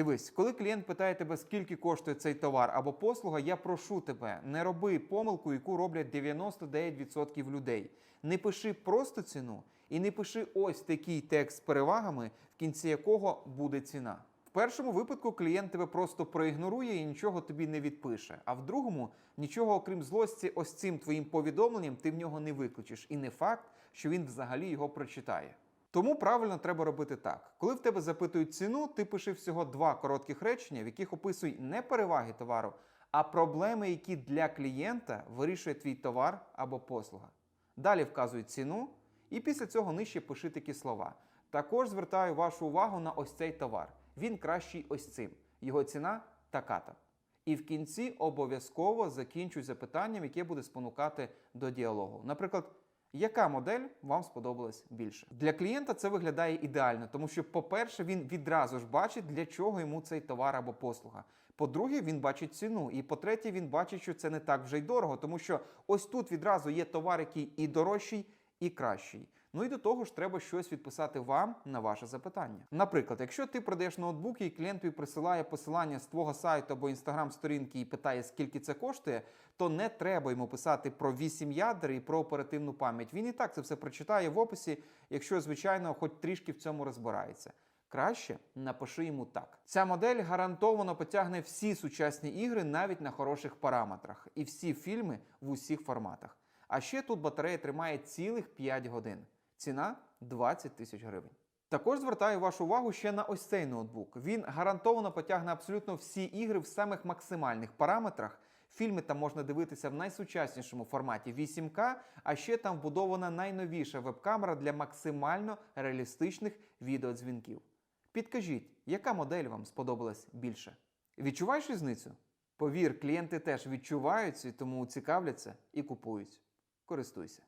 Дивись, коли клієнт питає тебе, скільки коштує цей товар або послуга, я прошу тебе, не роби помилку, яку роблять 99% людей. Не пиши просто ціну і не пиши ось такий текст з перевагами, в кінці якого буде ціна. В першому випадку клієнт тебе просто проігнорує і нічого тобі не відпише. А в другому нічого, окрім злості, ось цим твоїм повідомленням ти в нього не викличеш. І не факт, що він взагалі його прочитає. Тому правильно треба робити так: коли в тебе запитують ціну, ти пиши всього два коротких речення, в яких описуй не переваги товару, а проблеми, які для клієнта вирішує твій товар або послуга. Далі вказуй ціну, і після цього нижче пиши такі слова. Також звертаю вашу увагу на ось цей товар. Він кращий ось цим. Його ціна така-то. І в кінці обов'язково закінчуй запитанням, яке буде спонукати до діалогу. Наприклад, яка модель вам сподобалась більше? Для клієнта це виглядає ідеально, тому що, по-перше, він відразу ж бачить, для чого йому цей товар або послуга. По-друге, він бачить ціну. І по-третє, він бачить, що це не так вже й дорого, тому що ось тут відразу є товар, який і дорожчий, і кращий. Ну і до того ж, треба щось відписати вам на ваше запитання. Наприклад, якщо ти продаєш ноутбук і клієнт тобі присилає посилання з твого сайту або інстаграм-сторінки і питає, скільки це коштує, то не треба йому писати про 8 ядер і про оперативну пам'ять. Він і так це все прочитає в описі, якщо, звичайно, хоч трішки в цьому розбирається. Краще напиши йому так. Ця модель гарантовано потягне всі сучасні ігри навіть на хороших параметрах, і всі фільми в усіх форматах. А ще тут батарея тримає цілих 5 годин. Ціна 20 тисяч гривень. Також звертаю вашу увагу ще на ось цей ноутбук. Він гарантовано потягне абсолютно всі ігри в самих максимальних параметрах. Фільми там можна дивитися в найсучаснішому форматі 8К, а ще там вбудована найновіша веб-камера для максимально реалістичних відеодзвінків. Підкажіть, яка модель вам сподобалась більше? Відчуваєш різницю? Повір, клієнти теж відчувають тому цікавляться і купують. Користуйся.